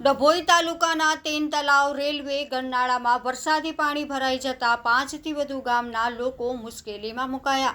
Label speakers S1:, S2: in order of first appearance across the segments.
S1: ડભોઈ તાલુકાના તેન તલાવ રેલવે ગરનાળામાં વરસાદી પાણી ભરાઈ જતા પાંચથી વધુ ગામના લોકો મુશ્કેલીમાં મુકાયા.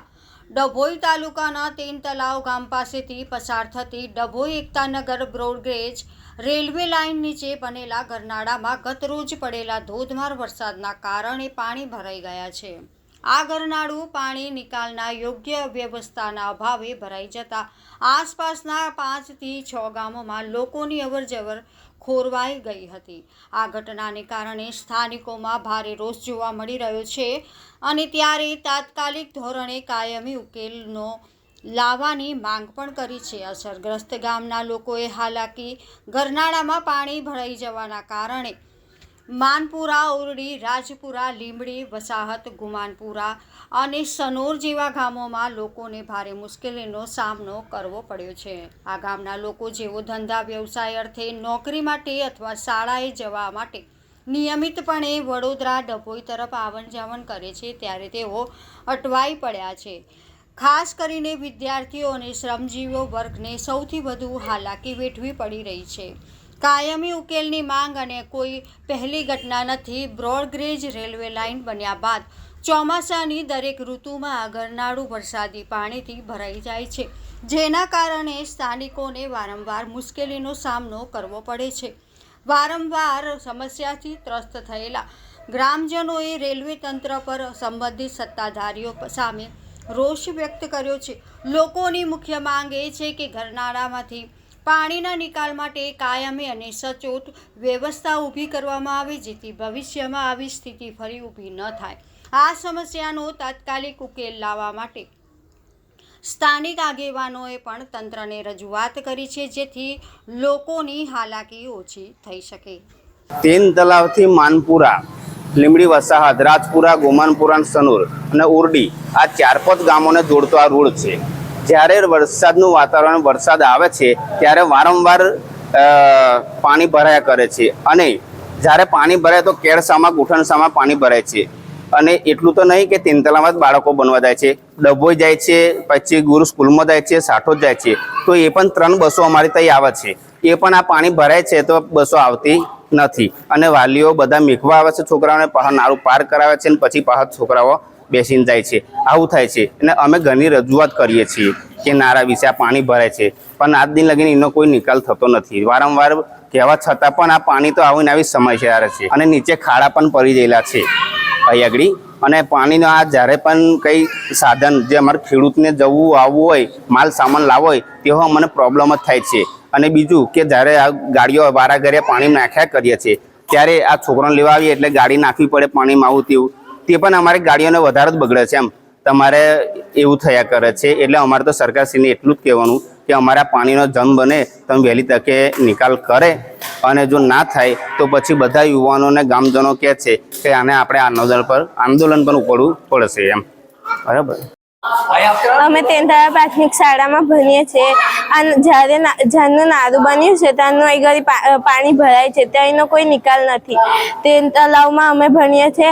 S1: ડભોઈ તાલુકાના તેન તલાવ ગામ પાસેથી પસાર થતી Dabhoi Ektanagar broad gauge railway line નીચે બનેલા ગરનાળામાં ગતરોજ પડેલા ધોધમાર વરસાદના કારણે પાણી ભરાઈ ગયા છે. આ ગરનાળું પાણી નિકાલના યોગ્ય વ્યવસ્થાના અભાવે ભરાઈ જતા આસપાસના પાંચથી છ ગામોમાં લોકોની અવરજવર ખોરવાઈ ગઈ હતી. આ ઘટનાને કારણે સ્થાનિકોમાં ભારે રોષ જોવા મળી રહ્યો છે અને ત્યારે તાત્કાલિક ધોરણે કાયમી ઉકેલનો લાવવાની માંગ પણ કરી છે. અસરગ્રસ્ત ગામના લોકોએ હાલાકી ગરનાળામાં પાણી ભરાઈ જવાના કારણે માનપુરા, ઉરડી, રાજપુરા, લીંબડી, વસાહત, ગુમાનપુરા અને સનોર જેવા ગામોમાં લોકોને ભારે મુશ્કેલીનો સામનો કરવો પડ્યો છે. આ ગામના લોકો જેઓ ધંધા વ્યવસાય અર્થે નોકરી માટે અથવા શાળાએ જવા માટે નિયમિતપણે વડોદરા ડભોઈ તરફ આવન જાવન કરે છે, ત્યારે તેઓ અટવાઈ પડ્યા છે. ખાસ કરીને વિદ્યાર્થીઓ અને શ્રમજીવીઓ વર્ગને સૌથી વધુ હાલાકી વેઠવી પડી રહી છે. કાયમી ઉકેલની માંગ અને કોઈ પહેલી ઘટના નથી, બ્રોડગ્રેજ રેલવે લાઇન બન્યા બાદ ચોમાસાની દરેક ઋતુમાં આ ગરનાળું વરસાદી પાણીથી ભરાઈ જાય છે, જેના કારણે સ્થાનિકોને વારંવાર મુશ્કેલીનો સામનો કરવો પડે છે. વારંવાર સમસ્યાથી ત્રસ્ત થયેલા ગ્રામજનોએ રેલવે તંત્ર પર સંબંધિત સત્તાધારીઓ સામે રોષ વ્યક્ત કર્યો છે. લોકોની મુખ્ય માંગ એ છે કે ગરનાળામાંથી પાણીના નિકાલ માટે કાયમી અને સચોટ વ્યવસ્થા ઊભી કરવામાં આવે, જેથી ભવિષ્યમાં આવી સ્થિતિ ફરી ઊભી ન થાય. આ સમસ્યાનો તાત્કાલિક ઉકેલ લાવવા માટે સ્થાનિક આગેવાનોએ પણ તંત્રને રજૂઆત કરી છે, જેથી લોકોની હાલાકી ઓછી થઈ શકે.
S2: તેન તલાવથી માનપુરા લીમડી વસાહત, રાજપુરા, ગોમાનપુરા સનુર અને ઉરડી આ ચાર પાંચ ગામોને જોડતો આ રોડ છે. જ્યારે વરસાદનું વાતાવરણ વરસાદ આવે છે, ત્યારે વારંવાર પાણી ભરાયા કરે છે. અને જ્યારે પાણી ભરાય તો કેળસામાં ગુઠણસામાં પાણી ભરાય છે. અને એટલું તો નહીં કે તેંતલામાં જ બાળકો બનવા જાય છે. ડભોઈ જાય છે, પછી ગુરુ સ્કૂલમાં જાય છે સાઠોદ જાય છે. તો એ પણ ત્રણ બસો અમારી ત્યાં આવે છે. એ પણ આ પાણી ભરાય છે તો બસો આવતી નથી. અને વાલીઓ બધા મીખવા આવે છે, છોકરાઓને પહાડ નાળું પાર કરાવે છે અને પછી પહાડ છોકરાઓ બેસીને જાય છે. આવું થાય છે. અને અમે ઘરની રજૂઆત કરીએ છીએ કે નારા વિશે આ પાણી ભરાય છે. પણ આજ દિન લગીને એનો કોઈ નિકાલ થતો નથી. વારંવાર કહેવા છતાં પણ આ પાણી તો આવીને આવી સમસ્યા છે અને નીચે ખાડા પણ પડી ગયેલા છે અહીં અને પાણીનો આ જ્યારે પણ કંઈ સાધન જે અમારે ખેડૂતને જવું, આવવું હોય, માલ સામાન લાવવો હોય, તેવો અમને પ્રોબ્લેમ જ થાય છે. અને બીજું કે જ્યારે આ ગાડીઓ વારા ઘરે પાણી નાખ્યા કરીએ છીએ, ત્યારે આ છોકરાને લેવા આવીએ એટલે ગાડી નાખવી પડે પાણીમાં આવું તેવું. તે પણ અમારી ગાડીઓને વધારે જ બગડે છે એમ. તમારે એવું થયા કરે છે, એટલે અમારે તો સરકારશ્રીને એટલું જ કહેવાનું કે અમારા પાણીનો જન્મ બને, તમે વહેલી તકે નિકાલ કરે અને જો ના થાય, તો પછી બધા યુવાનોને ગામજનો કહે છે કે આને આપણે આંદોલન પર, આંદોલન પણ ઉપડવું પડશે એમ. બરાબર?
S3: અમે તેંધારા પ્રાથમિક શાળામાં ભણીએ છીએ. અને જ્યારે જ્યારનું નારું બન્યું છે ત્યારનું અહીં ઘડી પાણી ભરાય છે ત્યાં એનો કોઈ નિકાલ નથી. તે તલાવમાં અમે ભણીએ છીએ.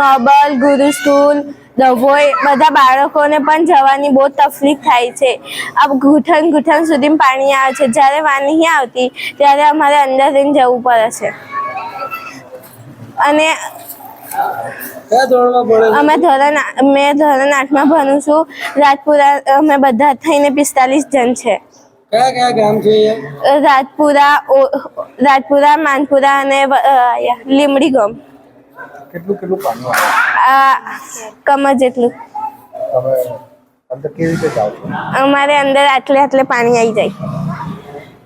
S3: નોબલ ગુરુ સ્કૂલ ડભોઈ બધા બાળકોને પણ જવાની બહુ તકલીફ થાય છે. આ ઘૂંટણ ઘૂંટણ સુધી પાણી આવે છે. જ્યારે વાર નહીં આવતી ત્યારે અમારે અંદર જવું પડે છે. અને અમે ધોરણ મેં ધોરણ આઠમાં ભણું છું. રાજપુરા અમે બધા થઈને પિસ્તાલીસ જણ છે.
S4: કયા કયા ગામ છે
S3: રાજપુરા રાજપુરા માનપુરા અને લીમડી ગામ.
S4: કેટલું કેટલું પાણી
S3: આ કમર જેટલું.
S4: તમે અંદર કેવી રીતે જાવ છો?
S3: અમારે અંદર આટલે આટલે પાણી આવી જાય.